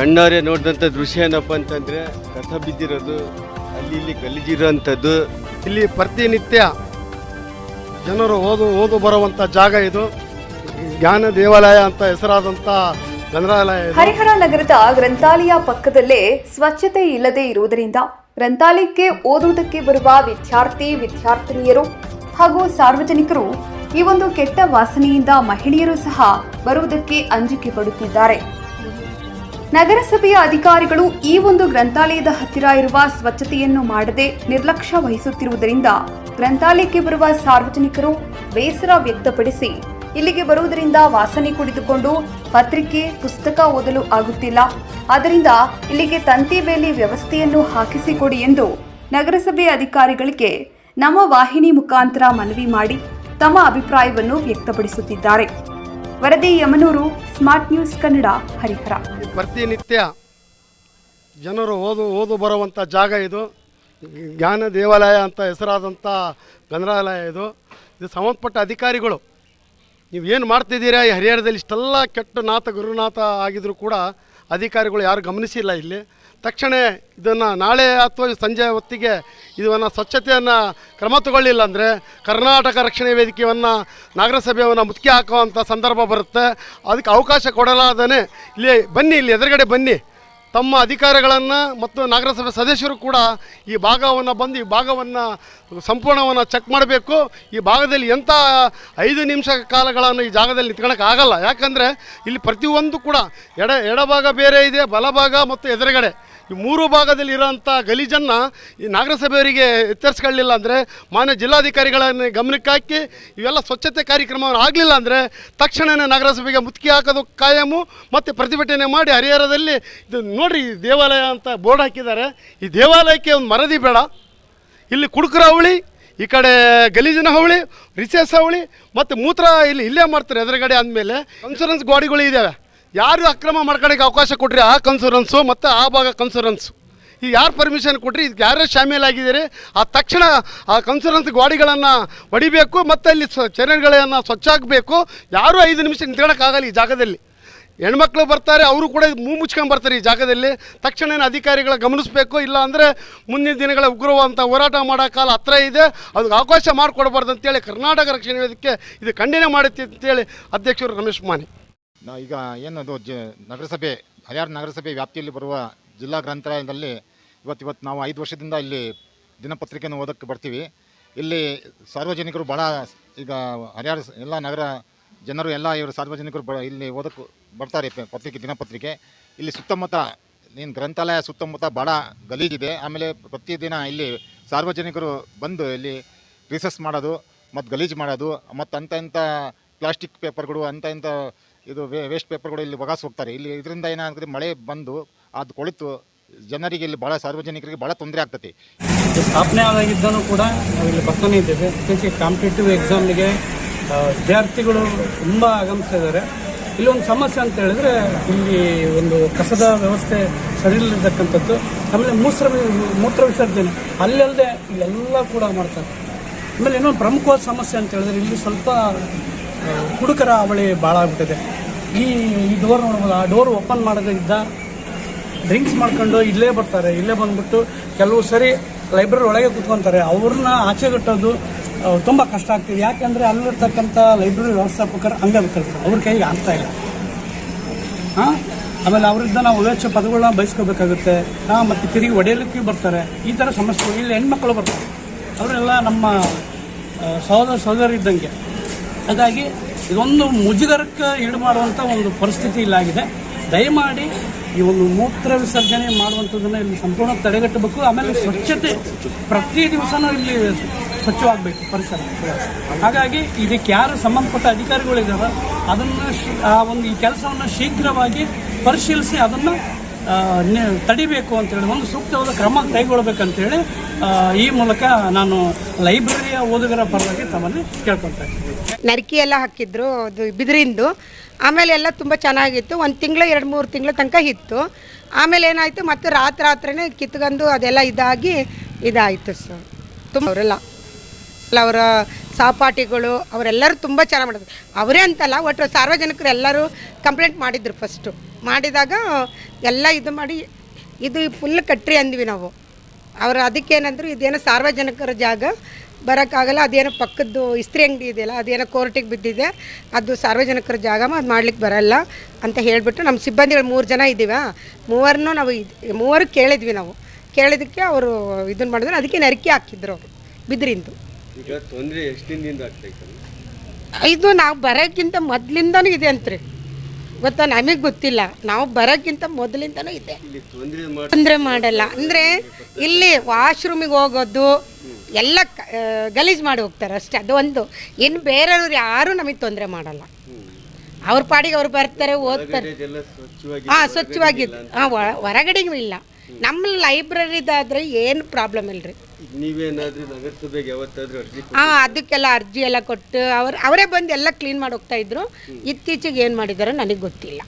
ಕಣ್ಣಾರೆ ನೋಡಿದಂಥ ದೃಶ್ಯ ಏನಪ್ಪ ಅಂತಂದರೆ ಕಸ ಬಿದ್ದಿರೋದು, ಅಲ್ಲಿ ಇಲ್ಲಿ ಗಲೀಜಿರೋಂಥದ್ದು. ಇಲ್ಲಿ ಪ್ರತಿನಿತ್ಯ ಜನರು ಓದು ಓದು ಬರುವಂಥ ಜಾಗ ಇದು. ಜ್ಞಾನ ದೇವಾಲಯ ಅಂತ ಹೆಸರಾದಂಥ ಗ್ರಂಥಾಲಯ ಹರಿಹರ ನಗರದ ಗ್ರಂಥಾಲಯ ಪಕ್ಕದಲ್ಲೇ ಸ್ವಚ್ಛತೆ ಇಲ್ಲದೆ ಇರುವುದರಿಂದ ಗ್ರಂಥಾಲಯಕ್ಕೆ ಓದುವುದಕ್ಕೆ ಬರುವ ವಿದ್ಯಾರ್ಥಿ, ವಿದ್ಯಾರ್ಥಿನಿಯರು ಹಾಗೂ ಸಾರ್ವಜನಿಕರು ಈ ಒಂದು ಕೆಟ್ಟ ವಾಸನೆಯಿಂದ ಮಹಿಳೆಯರು ಸಹ ಬರುವುದಕ್ಕೆ ಅಂಜಿಕೆ ಪಡುತ್ತಿದ್ದಾರೆ. ನಗರಸಭೆಯ ಅಧಿಕಾರಿಗಳು ಈ ಒಂದು ಗ್ರಂಥಾಲಯದ ಹತ್ತಿರ ಇರುವ ಸ್ವಚ್ಛತೆಯನ್ನು ಮಾಡದೆ ನಿರ್ಲಕ್ಷ್ಯ ವಹಿಸುತ್ತಿರುವುದರಿಂದ ಗ್ರಂಥಾಲಯಕ್ಕೆ ಬರುವ ಸಾರ್ವಜನಿಕರು ಬೇಸರ ವ್ಯಕ್ತಪಡಿಸಿ ಇಲ್ಲಿಗೆ ಬರುವುದರಿಂದ ವಾಸನೆ ಕುಡಿದುಕೊಂಡು ಪತ್ರಿಕೆ, ಪುಸ್ತಕ ಓದಲು ಆಗುತ್ತಿಲ್ಲ. ಆದ್ದರಿಂದ ಇಲ್ಲಿಗೆ ತಂತಿ ಬೇಲಿ ವ್ಯವಸ್ಥೆಯನ್ನು ಹಾಕಿಸಿಕೊಡಿ ಎಂದು ನಗರಸಭೆ ಅಧಿಕಾರಿಗಳಿಗೆ ನಮ್ಮ ವಾಹಿನಿ ಮುಖಾಂತರ ಮನವಿ ಮಾಡಿ ತಮ್ಮ ಅಭಿಪ್ರಾಯವನ್ನು ವ್ಯಕ್ತಪಡಿಸುತ್ತಿದ್ದಾರೆ. ವರದಿ ಯಮನೂರು ಸ್ಮಾರ್ಟ್ ನ್ಯೂಸ್ ಕನ್ನಡ, ಹರಿಹರ. ಪ್ರತಿನಿತ್ಯ ಜನರು ಓದು ಓದು ಬರುವಂಥ ಜಾಗ ಇದು. ಜ್ಞಾನ ದೇವಾಲಯ ಅಂತ ಹೆಸರಾದಂಥ ಗ್ರಂಥಾಲಯ ಇದು. ಇದು ಸಂಬಂಧಪಟ್ಟ ಅಧಿಕಾರಿಗಳು, ನೀವು ಏನು ಮಾಡ್ತಿದ್ದೀರಾ? ಈ ಹರಿಹರದಲ್ಲಿ ಇಷ್ಟೆಲ್ಲ ಕೆಟ್ಟ ನಾಥ, ಗುರುನಾಥ ಆಗಿದ್ರೂ ಕೂಡ ಅಧಿಕಾರಿಗಳು ಯಾರು ಗಮನಿಸಿಲ್ಲ ಇಲ್ಲಿ. ತಕ್ಷಣ ಇದನ್ನು ನಾಳೆ ಅಥವಾ ಸಂಜೆ ಹೊತ್ತಿಗೆ ಇದನ್ನು ಸ್ವಚ್ಛತೆಯನ್ನು ಕ್ರಮ ತಗೊಳ್ಳಿಲ್ಲ ಅಂದರೆ ಕರ್ನಾಟಕ ರಕ್ಷಣೆ ವೇದಿಕೆಯನ್ನು ನಗರಸಭೆಯನ್ನು ಮುತ್ತಿಗೆ ಹಾಕುವಂಥ ಸಂದರ್ಭ ಬರುತ್ತೆ. ಅದಕ್ಕೆ ಅವಕಾಶ ಕೊಡಲಾದನೆ ಇಲ್ಲಿ ಬನ್ನಿ, ಇಲ್ಲಿ ಎದುರುಗಡೆ ಬನ್ನಿ. ತಮ್ಮ ಅಧಿಕಾರಿಗಳನ್ನು ಮತ್ತು ನಗರಸಭೆ ಸದಸ್ಯರು ಕೂಡ ಈ ಭಾಗವನ್ನು ಬಂದು ಈ ಭಾಗವನ್ನು ಸಂಪೂರ್ಣವನ್ನು ಚೆಕ್ ಮಾಡಬೇಕು. ಈ ಭಾಗದಲ್ಲಿ ಎಂಥ ಐದು ನಿಮಿಷ ಕಾಲಗಳನ್ನು ಈ ಜಾಗದಲ್ಲಿ ನಿಂತ್ಕೊಳಕ್ಕೆ ಆಗಲ್ಲ. ಯಾಕಂದರೆ ಇಲ್ಲಿ ಪ್ರತಿಯೊಂದು ಕೂಡ ಎಡ, ಎಡಭಾಗ ಬೇರೆ ಇದೆ, ಬಲಭಾಗ ಮತ್ತು ಎದುರುಗಡೆ. ಈ ಮೂರು ಭಾಗದಲ್ಲಿ ಇರೋಂಥ ಗಲೀಜನ್ನು ಈ ನಾಗರಸಭೆಯವರಿಗೆ ಎಚ್ಚರಿಸ್ಕೊಳ್ಳಿಲ್ಲ ಅಂದರೆ, ಮಾನ್ಯ ಜಿಲ್ಲಾಧಿಕಾರಿಗಳನ್ನು ಗಮನಕ್ಕೆ ಹಾಕಿ ಇವೆಲ್ಲ ಸ್ವಚ್ಛತೆ ಕಾರ್ಯಕ್ರಮವನ್ನು ಆಗಲಿಲ್ಲ ಅಂದರೆ ತಕ್ಷಣವೇ ನಗರಸಭೆಗೆ ಮುತ್ತಿಗೆ ಹಾಕೋದು ಕಾಯಮು ಮತ್ತು ಪ್ರತಿಭಟನೆ ಮಾಡಿ ಹರಿಹರದಲ್ಲಿ ಇದು ನೋಡಿರಿ ದೇವಾಲಯ ಅಂತ ಬೋರ್ಡ್ ಹಾಕಿದ್ದಾರೆ. ಈ ದೇವಾಲಯಕ್ಕೆ ಒಂದು ಮರದಿ ಬೇಡ. ಇಲ್ಲಿ ಕುಡುಕರ ಅವಳಿ ಈ ಕಡೆ ಗಲೀಜಿನ ಹವಳಿ ರಿಸೆಸ್ ಹವಳಿ ಮತ್ತು ಮೂತ್ರ ಇಲ್ಲಿ ಇಲ್ಲೇ ಮಾಡ್ತಾರೆ ಎದುರುಗಡೆ ಅಂದಮೇಲೆ ಇನ್ಸೂರೆನ್ಸ್ ಗಾಡಿಗಳು ಇದ್ದಾವೆ ಯಾರು ಅಕ್ರಮ ಮಾಡ್ಕೊಳಕ್ಕೆ ಅವಕಾಶ ಕೊಟ್ಟರೆ ಆ ಕನ್ಸೂರೆನ್ಸು ಮತ್ತು ಆ ಭಾಗ ಕನ್ಸೂರೆನ್ಸು ಈಗ ಯಾರು ಪರ್ಮಿಷನ್ ಕೊಟ್ಟರೆ ಇದಕ್ಕೆ ಯಾರೇ ಶಾಮೀಲಾಗಿದ್ದೀರಿ ಆ ತಕ್ಷಣ ಆ ಕನ್ಸೂರೆನ್ಸ್ ಗಾಡಿಗಳನ್ನು ಹೊಡಿಬೇಕು, ಮತ್ತು ಅಲ್ಲಿ ಸ್ವ ಸ್ವಚ್ಛ ಆಗಬೇಕು ಯಾರೂ ಐದು ನಿಮಿಷ ನಿಂತ್ಕೊಳ್ಳೋಕ್ಕಾಗಲ್ಲ ಈ ಜಾಗದಲ್ಲಿ. ಹೆಣ್ಮಕ್ಳು ಬರ್ತಾರೆ, ಅವರು ಕೂಡ ಮೂ ಮುಚ್ಕೊಂಡು ಬರ್ತಾರೆ ಈ ಜಾಗದಲ್ಲಿ. ತಕ್ಷಣ ಅಧಿಕಾರಿಗಳ ಗಮನಿಸಬೇಕು, ಇಲ್ಲ ಅಂದರೆ ಮುಂದಿನ ದಿನಗಳ ಉಗ್ರವಾದಂಥ ಹೋರಾಟ ಮಾಡೋ ಕಾಲ ಹತ್ರ ಇದೆ. ಅದಕ್ಕೆ ಅವಕಾಶ ಮಾಡಿಕೊಡ್ಬಾರ್ದು ಅಂತೇಳಿ ಕರ್ನಾಟಕ ರಕ್ಷಣೆ ವೇದಿಕೆ ಇದು ಖಂಡನೆ ಮಾಡುತ್ತೆ ಅಂತೇಳಿ ಅಧ್ಯಕ್ಷರು ರಮೇಶ್ ಮಾನಿ. ನಾವು ಈಗ ಏನದು ಜ ನಗರಸಭೆ ಹರಿಹರ ನಗರಸಭೆ ವ್ಯಾಪ್ತಿಯಲ್ಲಿ ಬರುವ ಜಿಲ್ಲಾ ಗ್ರಂಥಾಲಯದಲ್ಲಿ ಇವತ್ತು ಇವತ್ತು ನಾವು ಐದು ವರ್ಷದಿಂದ ಇಲ್ಲಿ ದಿನಪತ್ರಿಕೆಯನ್ನು ಓದೋಕ್ಕೆ ಬರ್ತೀವಿ. ಇಲ್ಲಿ ಸಾರ್ವಜನಿಕರು ಭಾಳ ಈಗ ಹರಿಹರ ಎಲ್ಲ ನಗರ ಜನರು, ಎಲ್ಲ ಇವರು ಸಾರ್ವಜನಿಕರು ಇಲ್ಲಿ ಓದಕ್ಕೆ ಬರ್ತಾರೆ ಪತ್ರಿಕೆ, ದಿನಪತ್ರಿಕೆ. ಇಲ್ಲಿ ಸುತ್ತಮುತ್ತ, ನೀನು ಗ್ರಂಥಾಲಯ ಸುತ್ತಮುತ್ತ ಭಾಳ ಗಲೀಜಿದೆ. ಆಮೇಲೆ ಪ್ರತಿದಿನ ಇಲ್ಲಿ ಸಾರ್ವಜನಿಕರು ಬಂದು ಇಲ್ಲಿ ರಿಸರ್ಚ್ ಮಾಡೋದು, ಮತ್ತು ಗಲೀಜು ಮಾಡೋದು, ಮತ್ತು ಅಂಥ ಪ್ಲಾಸ್ಟಿಕ್ ಪೇಪರ್ಗಳು ಅಂಥ ಇಂಥ ಇದು ವೇಸ್ಟ್ ಪೇಪರ್ಗಳು ಇಲ್ಲಿ ಒಗಾಸ್ ಹೋಗ್ತಾರೆ. ಇಲ್ಲಿ ಇದರಿಂದ ಏನಾಗ್ತದೆ ಮಳೆ ಬಂದು ಅದು ಕೊಳಿತು, ಜನರಿಗೆ ಇಲ್ಲಿ ಭಾಳ ಸಾರ್ವಜನಿಕರಿಗೆ ಭಾಳ ತೊಂದರೆ ಆಗ್ತದೆ. ಇದು ಸ್ಥಾಪನೆ ಆದಾಗಿದ್ದನೂ ಕೂಡ ನಾವು ಇಲ್ಲಿ ಬರ್ತಾನೆ ಇದ್ದೇವೆ. ಇತ್ತೀಚೆಗೆ ಕಾಂಪಿಟೇಟಿವ್ ಎಕ್ಸಾಮ್ಗೆ ವಿದ್ಯಾರ್ಥಿಗಳು ತುಂಬ ಆಗಮಿಸಿದ್ದಾರೆ. ಇಲ್ಲೊಂದು ಸಮಸ್ಯೆ ಅಂತ ಹೇಳಿದ್ರೆ, ಇಲ್ಲಿ ಒಂದು ಕಸದ ವ್ಯವಸ್ಥೆ ಸರಿಯಿಲ್ಲತಕ್ಕಂಥದ್ದು ಆಮೇಲೆ ಮೂತ್ರ ಮೂತ್ರ ವಿಸರ್ಜನೆ. ಅಲ್ಲಲ್ಲದೆ ಇಲ್ಲೆಲ್ಲ ಕೂಡ ಮಾಡ್ತಾರೆ. ಆಮೇಲೆ ಇನ್ನೊಂದು ಪ್ರಮುಖವಾದ ಸಮಸ್ಯೆ ಅಂತ ಹೇಳಿದ್ರೆ, ಇಲ್ಲಿ ಸ್ವಲ್ಪ ಆ, ಕುಡುಕರ ಅವಳಿ ಭಾಳ ಆಗ್ಬಿಟ್ಟಿದೆ. ಈ ಈ ಡೋರ್ ನೋಡ್ಬೋದು ಆ ಡೋರ್ ಓಪನ್ ಮಾಡೋದ್ರಿಂದ ಡ್ರಿಂಕ್ಸ್ ಮಾಡ್ಕೊಂಡು ಇಲ್ಲೇ ಬರ್ತಾರೆ. ಇಲ್ಲೇ ಬಂದ್ಬಿಟ್ಟು ಕೆಲವು ಸರಿ ಲೈಬ್ರರಿ ಒಳಗೆ ಕುತ್ಕೊಂತಾರೆ. ಅವ್ರನ್ನ ಆಚೆ ಕಟ್ಟೋದು ತುಂಬ ಕಷ್ಟ ಆಗ್ತಿದೆ. ಯಾಕೆಂದರೆ ಅಲ್ಲಿರ್ತಕ್ಕಂಥ ಲೈಬ್ರರಿ ವ್ಯವಸ್ಥಾಪಕರು ಅಂಗವಿಕಲರು ಅವ್ರ ಕೈಗೆ ಆಗ್ತಾ ಇಲ್ಲ. ಹಾಂ? ಆಮೇಲೆ ಅವರಿಂದ ನಾವು ಉಲ್ಲೇಚ ಪದಗಳನ್ನ ಬಯಸ್ಕೋಬೇಕಾಗುತ್ತೆ. ಹಾಂ ಮತ್ತು ತಿರುಗಿ ಒಡೆಯಲಿಕ್ಕೆ ಬರ್ತಾರೆ. ಈ ಥರ ಸಮಸ್ಯೆ. ಇಲ್ಲಿ ಹೆಣ್ಮಕ್ಳು ಬರ್ತಾರೆ. ಅವರೆಲ್ಲ ನಮ್ಮ ಸಹೋದರ ಸಹೋದರ ಇದ್ದಂಗೆ ಹಾಗಾಗಿ ಇದೊಂದು ಮುಜುಗರಕ್ಕೆ ಈಡು ಮಾಡುವಂಥ ಒಂದು ಪರಿಸ್ಥಿತಿ ಇಲ್ಲಾಗಿದೆ ದಯಮಾಡಿ ಈ ಒಂದು ಮೂತ್ರ ವಿಸರ್ಜನೆ ಮಾಡುವಂಥದ್ದನ್ನು ಇಲ್ಲಿ ಸಂಪೂರ್ಣ ತಡೆಗಟ್ಟಬೇಕು. ಆಮೇಲೆ ಸ್ವಚ್ಛತೆ ಪ್ರತಿ ದಿವಸನೂ ಇಲ್ಲಿ ಸ್ವಚ್ಛವಾಗಬೇಕು ಪರಿಸರ. ಹಾಗಾಗಿ ಇದಕ್ಕೆ ಯಾರು ಸಂಬಂಧಪಟ್ಟ ಅಧಿಕಾರಿಗಳಿದ್ದಾರೋ ಅದನ್ನು ಆ ಒಂದು ಈ ಕೆಲಸವನ್ನು ಶೀಘ್ರವಾಗಿ ಪರಿಶೀಲಿಸಿ ಅದನ್ನು ತಡಿಬೇಕು ಅಂತೇಳಿ ಒಂದು ಸೂಕ್ತವಾದ ಕ್ರಮ ಕೈಗೊಳ್ಳಬೇಕಂತೇಳಿ ಈ ಮೂಲಕ ನಾನು ಲೈಬ್ರರಿಯ ಓದುಗರ ಪರವಾಗಿ ತಮ್ಮಲ್ಲಿ ಕೇಳ್ಕೊಳ್ತಾ ಇದ್ದೀನಿ. ನರಿಕೆ ಎಲ್ಲ ಹಾಕಿದ್ರು, ಅದು ಬಿದಿರಿಂದು. ಆಮೇಲೆ ಎಲ್ಲ ತುಂಬ ಚೆನ್ನಾಗಿತ್ತು. ಒಂದು ತಿಂಗಳು, ಎರಡು ಮೂರು ತಿಂಗಳ ತನಕ ಇತ್ತು. ಆಮೇಲೆ ಏನಾಯಿತು, ಮತ್ತೆ ರಾತ್ರಿ ರಾತ್ರಿನೇ ಕಿತ್ಕೊಂಡು ಅದೆಲ್ಲ ಇದಾಗಿ ಇದಾಯಿತು ಸರ್. ತುಂಬ ಅವರೆಲ್ಲ, ಅವರ ಸಹಪಾಠಿಗಳು, ಅವರೆಲ್ಲರೂ ತುಂಬ ಚೆನ್ನಾಗಿ ಮಾಡಿದ್ರು. ಅವರೇ ಅಂತಲ್ಲ ಒಟ್ಟು ಸಾರ್ವಜನಿಕರು ಎಲ್ಲರೂ ಕಂಪ್ಲೇಂಟ್ ಮಾಡಿದ್ರು ಫಸ್ಟು ಮಾಡಿದಾಗ ಎಲ್ಲ ಇದು ಮಾಡಿ ಇದು ಫುಲ್ ಕಟ್ರಿ ಅಂದ್ವಿ ನಾವು. ಅವರು ಅದಕ್ಕೇನಂದ್ರು ಇದೇನೋ ಸಾರ್ವಜನಿಕರ ಜಾಗ ಬರೋಕ್ಕಾಗಲ್ಲ ಅದೇನೋ ಪಕ್ಕದ್ದು ಇಸ್ತ್ರಿ ಅಂಗಡಿ ಇದೆಯಲ್ಲ ಅದೇನೋ ಕೋರ್ಟಿಗೆ ಬಿದ್ದಿದೆ ಅದು ಸಾರ್ವಜನಿಕರ ಜಾಗ ಅದು ಮಾಡ್ಲಿಕ್ಕೆ ಬರಲ್ಲ ಅಂತ ಹೇಳಿಬಿಟ್ಟು ನಮ್ಮ ಸಿಬ್ಬಂದಿಗಳು ಮೂರು ಜನ ಇದ್ದೀವ ಮೂವರನ್ನು ನಾವು ಇದು ಮೂವರು ಕೇಳಿದ್ವಿ ನಾವು. ಕೇಳಿದ್ದಕ್ಕೆ ಅವರು ಇದನ್ನ ಮಾಡಿದ್ರು ಅದಕ್ಕೆ ನರಿಕೆ ಹಾಕಿದ್ರು ಅವರು ಬಿದ್ರಿಂದು. ಇದು ನಾವು ಬರೋಕ್ಕಿಂತ ಮೊದಲಿಂದನೂ ಇದೆ ಅಂತ್ರಿ. ಗೊತ್ತಾ? ನಮಗೆ ಗೊತ್ತಿಲ್ಲ. ನಾವು ಬರೋಕ್ಕಿಂತ ಮೊದಲಿಂದನೂ ಇದೆ. ತೊಂದರೆ ಮಾಡಿ ಮಾಡಲ್ಲ. ಅಂದರೆ ಇಲ್ಲಿ ವಾಶ್ರೂಮಿಗೆ ಹೋಗೋದು ಎಲ್ಲ ಗಲೀಜ್ ಮಾಡಿ ಹೋಗ್ತಾರೆ ಅಷ್ಟೇ. ಅದು ಒಂದು. ಇನ್ನು ಬೇರೆಯವ್ರು ಯಾರೂ ನಮಗೆ ತೊಂದರೆ ಮಾಡಲ್ಲ. ಅವ್ರ ಪಾಡಿಗೆ ಅವ್ರು ಬರ್ತಾರೆ ಓದ್ತಾರೆ. ಹಾ ಸ್ವಚ್ಛವಾಗಿ ಹಾಂ ಸ್ವಚ್ಛವಾಗಿದ್ದು ಹಾಂ ಹೊರಗಡೆಗೂ ಇಲ್ಲ. ನಮ್ಮ ಲೈಬ್ರರಿದಾದ್ರೆ ಏನು ಪ್ರಾಬ್ಲಮ್ ಇಲ್ರಿ? ನೀವೇನಾದ್ರೂ ನಗರಸಭೆಗೆ ಯಾವತ್ತಾದ್ರೂ ಅರ್ಜಿ ಹಾಂ ಅದಕ್ಕೆಲ್ಲ ಅರ್ಜಿ ಎಲ್ಲ ಕೊಟ್ಟು ಅವ್ರು ಅವರೇ ಬಂದು ಎಲ್ಲ ಕ್ಲೀನ್ ಮಾಡಿ ಹೋಗ್ತಾ ಇದ್ರು. ಇತ್ತೀಚೆಗೆ ಏನು ಮಾಡಿದಾರೋ ನನಗೆ ಗೊತ್ತಿಲ್ಲ.